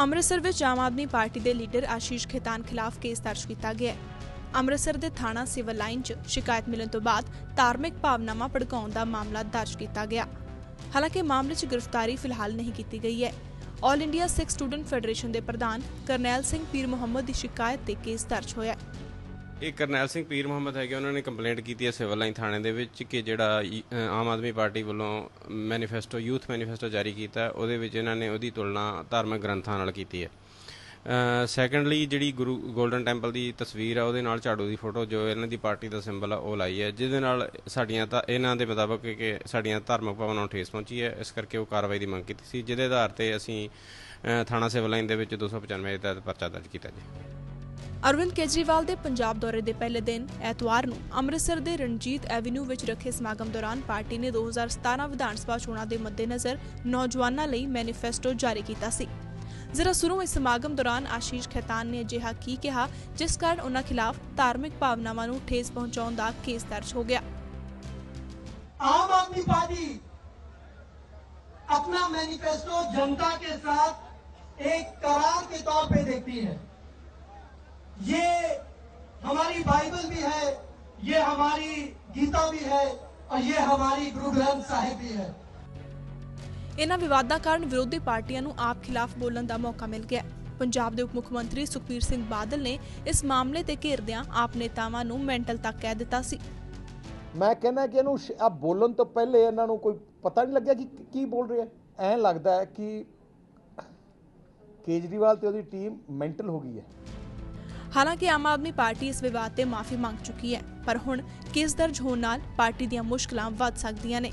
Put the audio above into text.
ਅੰਮ੍ਰਿਤਸਰ ਵਿੱਚ ਆਮ ਆਦਮੀ ਪਾਰਟੀ ਦੇ ਲੀਡਰ ਆਸ਼ੀਸ਼ ਖੇਤਾਨ ਖਿਲਾਫ ਕੇਸ ਦਰਜ ਕੀਤਾ ਗਿਆ ਹੈ। ਅੰਮ੍ਰਿਤਸਰ ਦੇ ਥਾਣਾ ਸਿਵਲ ਲਾਈਨ 'ਚ ਸ਼ਿਕਾਇਤ ਮਿਲਣ ਤੋਂ ਬਾਅਦ ਧਾਰਮਿਕ ਭਾਵਨਾਵਾਂ ਭੜਕਾਉਣ ਦਾ ਮਾਮਲਾ ਦਰਜ ਕੀਤਾ ਗਿਆ। ਹਾਲਾਂਕਿ ਮਾਮਲੇ 'ਚ ਗ੍ਰਿਫਤਾਰੀ ਫਿਲਹਾਲ ਨਹੀਂ ਕੀਤੀ ਗਈ ਹੈ। All India Sikh student federation ਦੇ ਪ੍ਰਧਾਨ ਕਰਨੈਲ ਸਿੰਘ ਪੀਰ ਮੁਹੰਮਦ ਦੀ ਸ਼ਿਕਾਇਤ ਤੇ ਕੇਸ ਦਰਜ ਹੋਇਆ ਹੈ। ਇਹ ਕਰਨੈਲ ਸਿੰਘ ਪੀਰ ਮੁਹੰਮਦ ਹੈਗੇ, ਉਹਨਾਂ ਨੇ ਕੰਪਲੇਂਟ ਕੀਤੀ ਹੈ ਸਿਵਲ ਲਾਈਨ ਥਾਣੇ ਦੇ ਵਿੱਚ ਕਿ ਜਿਹੜਾ ਆਮ ਆਦਮੀ ਪਾਰਟੀ ਵੱਲੋਂ ਮੈਨੀਫੈਸਟੋ ਯੂਥ ਮੈਨੀਫੈਸਟੋ ਜਾਰੀ ਕੀਤਾ ਉਹਦੇ ਵਿੱਚ ਇਹਨਾਂ ਨੇ ਉਹਦੀ ਤੁਲਨਾ ਧਾਰਮਿਕ ਗ੍ਰੰਥਾਂ ਨਾਲ ਕੀਤੀ ਹੈ। ਸੈਕੰਡਲੀ ਜਿਹੜੀ ਗੁਰੂ 골ਡਨ ਟੈਂਪਲ ਦੀ ਤਸਵੀਰ ਆ, ਉਹਦੇ ਨਾਲ ਝਾੜੂ ਦੀ ਫੋਟੋ ਜੋ ਇਹਨਾਂ ਦੀ ਪਾਰਟੀ ਦਾ ਸਿੰਬਲ ਆ, ਉਹ ਲਾਈ ਹੈ, ਜਿਹਦੇ ਨਾਲ ਸਾਡੀਆਂ ਤਾਂ, ਇਹਨਾਂ ਦੇ ਮੁਤਾਬਕ ਕਿ ਸਾਡੀਆਂ ਧਾਰਮਿਕ ਭਾਵਨਾਵਾਂ ਨੂੰ ਠੇਸ ਪਹੁੰਚੀ ਹੈ, ਇਸ ਕਰਕੇ ਉਹ ਕਾਰਵਾਈ ਦੀ ਮੰਗ ਕੀਤੀ ਸੀ, ਜਿਹਦੇ ਆਧਾਰ ਤੇ ਅਸੀਂ ਥਾਣਾ ਸਿਵਲ ਲਾਈਨ ਦੇ ਵਿੱਚ 295 ਦਾ ਪਰਚਾ ਦਰਜ ਕੀਤਾ ਜੀ। ਅਰਵਿੰਦ ਕੇਜਰੀਵਾਲ ਦੇ ਪੰਜਾਬ ਦੌਰੇ ਦੇ ਪਹਿਲੇ ਦਿਨ ਐਤਵਾਰ ਨੂੰ ਅੰਮ੍ਰਿਤਸਰ ਦੇ ਰਣਜੀਤ ਐਵੀਨਿਊ ਵਿੱਚ ਰੱਖੇ ਸਮਾਗਮ ਦੌਰਾਨ ਪਾਰਟੀ ਨੇ 2017 ਵਿਧਾਨ ਸਭਾ ਚੋਣਾਂ ਦੇ ਮੱਦੇਨਜ਼ਰ ਨੌਜਵਾਨਾਂ ਲਈ ਮੈਨੀਫੈਸਟੋ ਜਾਰੀ ਕੀਤਾ ਸੀ ਜ਼ਰਾ ਸੁਣੋ ਇਸ ਸਮਾਗਮ ਦੌਰਾਨ ਆਸ਼ੀਸ਼ ਖੈਤਾਨ ਨੇ ਅਜਿਹਾ ਕੀ ਕਿਹਾ ਜਿਸ ਕਾਰਨ ਉਹਨਾਂ ਖਿਲਾਫ ਧਾਰਮਿਕ ਭਾਵਨਾਵਾਂ ਨੂੰ ਠੇਸ ਪਹੁੰਚਾਉਣ ਦਾ ਕੇਸ ਦਰਜ ਹੋ ਗਿਆ आम आदमी पार्टी अपना मैनिफेस्टो जनता के साथ एक करार के तौर पे देखती है ये हमारी बाइबल भी है ये हमारी गीता भी है और ये हमारी गुरु ग्रंथ साहिब भी है ਇਨ੍ਹਾਂ ਵਿਵਾਦਾਂ ਕਾਰਨ ਵਿਰੋਧੀ ਪਾਰਟੀਆਂ ਨੂੰ ਆਪ ਖਿਲਾਫ ਬੋਲਣ ਦਾ ਮੌਕਾ ਮਿਲ ਗਿਆ ਪੰਜਾਬ ਦੇ ਉਪ ਮੁੱਖ ਮੰਤਰੀ ਸੁਖਬੀਰ ਸਿੰਘ ਬਾਦਲ ਨੇ ਇਸ ਮਾਮਲੇ ਤੇ ਘੇਰਦਿਆਂ ਆਪ ਨੇਤਾਵਾਂ ਨੂੰ ਮੈਂਟਲ ਤੱਕ ਕਹਿ ਦਿੱਤਾ ਸੀ ਮੈਂ ਕਹਿੰਦਾ ਕਿ ਇਹਨੂੰ ਆ ਬੋਲਣ ਤੋਂ ਪਹਿਲੇ ਇਹਨਾਂ ਨੂੰ ਕੋਈ ਪਤਾ ਨਹੀਂ ਲੱਗਿਆ ਕਿ ਕੀ ਬੋਲ ਰਿਹਾ ਐਂ ਲੱਗਦਾ ਹੈ ਕਿ ਕੇਜਰੀਵਾਲ ਤੇ ਉਹਦੀ ਟੀਮ ਮੈਂਟਲ ਹੋ ਗਈ ਹੈ ਹਾਲਾਂਕਿ ਆਮ ਆਦਮੀ ਪਾਰਟੀ ਇਸ ਵਿਵਾਦ ਤੇ ਮਾਫੀ ਮੰਗ ਚੁੱਕੀ ਹੈ, ਪਰ ਹੁਣ ਕੇਸ ਦਰਜ ਹੋਣ ਨਾਲ ਪਾਰਟੀ ਦੀਆਂ ਮੁਸ਼ਕਲਾਂ ਵੱਧ ਸਕਦੀਆਂ ਨੇ।